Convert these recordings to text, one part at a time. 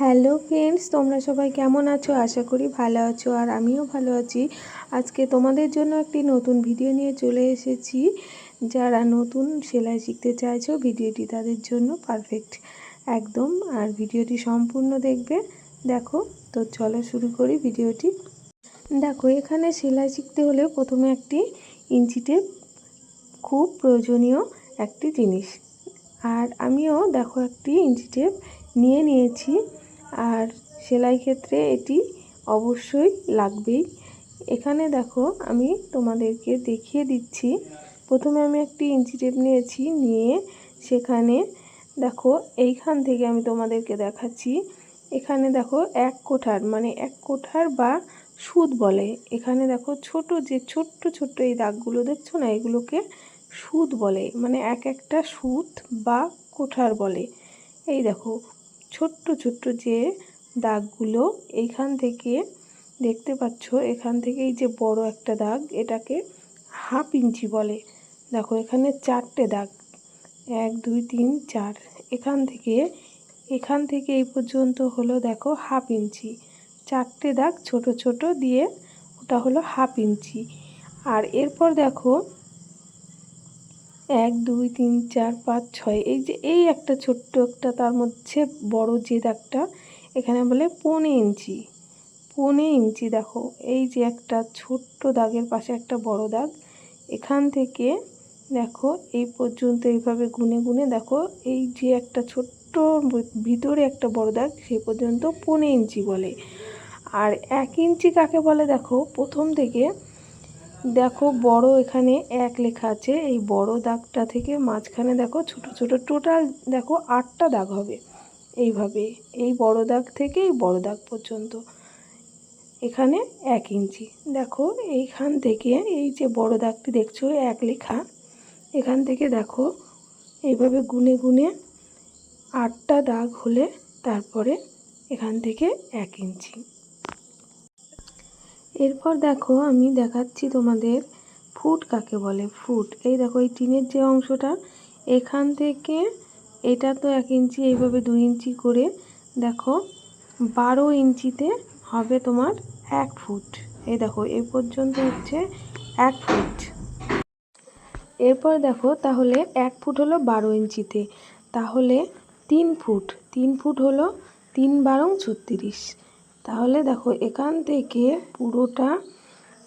Hello friends, তোমরা সবাই কেমন আছো? আশা করি ভালো আছো আর আমিও ভালো আছি। আজকে তোমাদের জন্য একটি নতুন ভিডিও নিয়ে চলে এসেছি। যারা নতুন সেলাই শিখতে চাইছো, ভিডিওটি তাদের জন্য পারফেক্ট একদম, আর ভিডিওটি সম্পূর্ণ দেখবে। দেখো, তো চলো শুরু করি ভিডিওটি। দেখো, এখানে সেলাই শিখতে হলে প্রথমে একটি ইঞ্চি টেপ খুব প্রয়োজনীয় একটি জিনিস। আর আমিও দেখো একটি ইঞ্চি টেপ নিয়ে নিয়েছি। আর সেলাই ক্ষেত্রে এটি অবশ্যই লাগবেই। এখানে দেখো আমি তোমাদেরকে দেখিয়ে দিচ্ছি। প্রথমে আমি একটি ইঞ্চি টেপ নিয়েছি, নিয়ে সেখানে দেখো এইখান থেকে আমি তোমাদেরকে দেখাচ্ছি। এখানে দেখো এক কোঠার মানে এক কোঠার বা সুদ বলে। এখানে দেখো ছোট যে ছোট্ট ছোট্ট এই দাগগুলো দেখছ না, এগুলোকে সুদ বলে মানে এক একটা সুদ বা কোঠার বলে। এই দেখো ছোট্ট ছোট্ট যে দাগগুলো এইখান থেকে দেখতে পাচ্ছ, এখান থেকে এই যে বড় একটা দাগ, এটাকে হাফ ইঞ্চি বলে। দেখো, এখানে চারটে দাগ। এক, দুই, তিন, চার। এখান থেকে এখান থেকে এই পর্যন্ত হলো, দেখো, হাফ ইঞ্চি। চারটে দাগ ছোট ছোট দিয়ে ওটা হলো হাফ ইঞ্চি। আর এরপর দেখো এক, দুই, তিন, চার, পাঁচ, ছয়, এই যে এই একটা ছোট্ট একটা তার মধ্যে বড় যে দাগটা এখানে বলে পনে ইঞ্চি। পনে ইঞ্চি দেখো, এই যে একটা ছোট্ট দাগের পাশে একটা বড় দাগ, এখান থেকে দেখো এই পর্যন্ত এইভাবে গুনে গুনে দেখো, এই যে একটা ছোট্ট ভিতরে একটা বড় দাগ সেই পর্যন্ত পনে ইঞ্চি বলে। আর এক ইঞ্চি কাকে বলে দেখো, প্রথম থেকে দেখো বড় এখানে এক লেখা আছে, এই বড় দাগটা থেকে মাঝখানে দেখো ছোট ছোট টোটাল দেখো আটটা দাগ হবে। এইভাবে, এই বড় দাগ থেকে এই বড় দাগ পর্যন্ত। এখানে এক ইঞ্চি। দেখো এইখান থেকে এই যে বড় দাগটি দেখছ, এক লেখা। এখান থেকে দেখো এইভাবে গুনে গুনে আটটা দাগ হলে তারপরে এখান থেকে এক ইঞ্চি। এরপর দেখো আমি দেখাচ্ছি তোমাদের ফুট কাকে বলে, ফুট। এই দেখো, এই টিনের যে অংশটা, এখান থেকে এটা তো এক ইঞ্চি, এইভাবে দুই ইঞ্চি করে দেখো, বারো ইঞ্চিতে হবে তোমার এক ফুট। এই দেখো এই পর্যন্ত হচ্ছে এক ফুট। এরপর দেখো, তাহলে এক ফুট হলো বারো ইঞ্চিতে। তাহলে তিন ফুট তিন ফুট হলো তিন বারং ছত্রিশ। তাহলে দেখো, এখান থেকে পুরোটা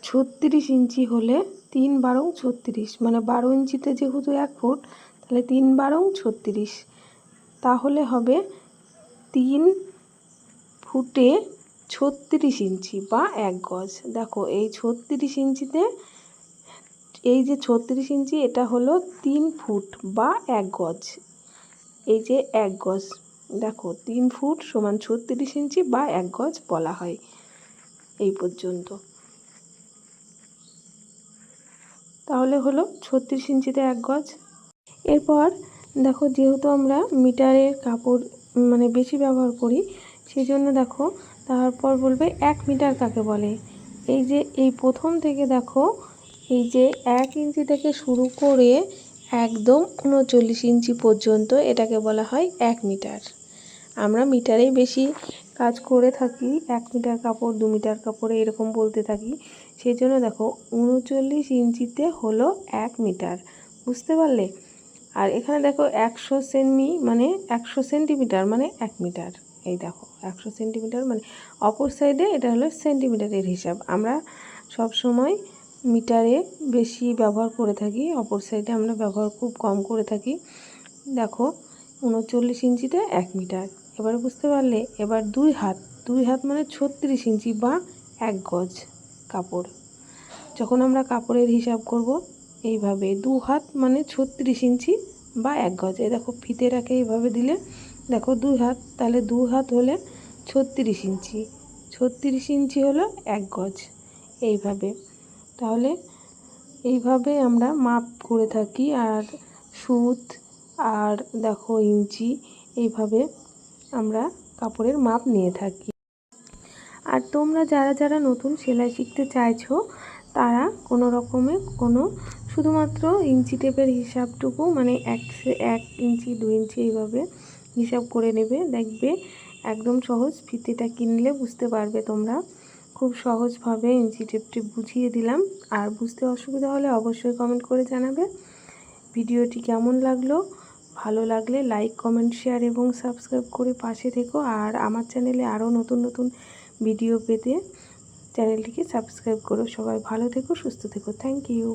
ছত্রিশ ইঞ্চি হলে তিন বারং ছত্রিশ। মানে বারো ইঞ্চিতে যেহেতু এক ফুট, তাহলে তিন বারং ছত্রিশ। তাহলে হবে তিন ফুটে ছত্রিশ ইঞ্চি বা এক গজ। দেখো, এই ছত্রিশ ইঞ্চিতে, এই যে ছত্রিশ ইঞ্চি, এটা হলো তিন ফুট বা এক গজ। এই যে এক গজ। দেখো, তিন ফুট সমান ছত্রিশ ইঞ্চি বা এক গজ বলা হয় এই পর্যন্ত। তাহলে হলো ছত্রিশ ইঞ্চিতে এক গজ। এরপর দেখো, যেহেতু আমরা মিটারের কাপড় মানে বেশি ব্যবহার করি সেই জন্য দেখো, তারপর বলবে এক মিটার কাকে বলে? এই যে, এই প্রথম থেকে দেখো, এই যে এক ইঞ্চি থেকে শুরু করে একদম উনচল্লিশ ইঞ্চি পর্যন্ত এটাকে বলা হয় এক মিটার। আমরা মিটারেই বেশি কাজ করে থাকি, এক মিটার কাপড়, দু মিটার কাপড়ে এরকম বলতে থাকি। সেই জন্য দেখো, উনচল্লিশ ইঞ্চিতে হলো এক মিটার, বুঝতে পারলে? আর এখানে দেখো, একশো সেমি মানে একশো সেন্টিমিটার মানে এক মিটার। এই দেখো, একশো সেন্টিমিটার মানে অপর সাইডে এটা হলো সেন্টিমিটারের হিসাব। আমরা সব সময় মিটারে বেশি ব্যবহার করে থাকি, অপর সাইডে আমরা ব্যবহার খুব কম করে থাকি। দেখো, উনচল্লিশ ইঞ্চিতে এক মিটার। এবার বুঝতে পারলে এবার দুই হাত দুই হাত মানে ছত্রিশ ইঞ্চি বা এক গজ কাপড়। যখন আমরা কাপড়ের হিসাব করব, এইভাবে দু হাত মানে ছত্রিশ ইঞ্চি বা এক গজ। এই দেখো ফিতেটাকে এইভাবে দিলে, দেখো দুই হাত, তাহলে দু হাত হলে ছত্রিশ ইঞ্চি। ছত্রিশ ইঞ্চি হলো এক গজ। এইভাবে। তাহলে এইভাবে আমরা মাপ করে থাকি, আর সুত, আর দেখো ইঞ্চি, এইভাবে আমরা কাপড়ের মাপ নিয়ে থাকি। আর তোমরা যারা যারা নতুন সেলাই শিখতে চাইছো, তারা কোনো রকমে কোনো শুধুমাত্র ইঞ্চি টেপের হিসাবটুকু মানে এক এক ইঞ্চি দু ইঞ্চি এইভাবে হিসাব করে নেবে। দেখবে একদম সহজ ফিতেটা কিনলে বুঝতে পারবে তোমরা। খুব সহজভাবে ইঞ্চি টেপটি বুঝিয়ে দিলাম। আর বুঝতে অসুবিধা হলে অবশ্যই কমেন্ট করে জানাবে। ভিডিওটি কেমন লাগল? ভালো লাগলে লাইক কমেন্ট শেয়ার এবং সাবস্ক্রাইব করে পাশে থেকো। আর আমার চ্যানেলে আরও নতুন নতুন ভিডিও পেতে চ্যানেলটিকে সাবস্ক্রাইব করো। সবাই ভালো থেকো, সুস্থ থেকো। Thank you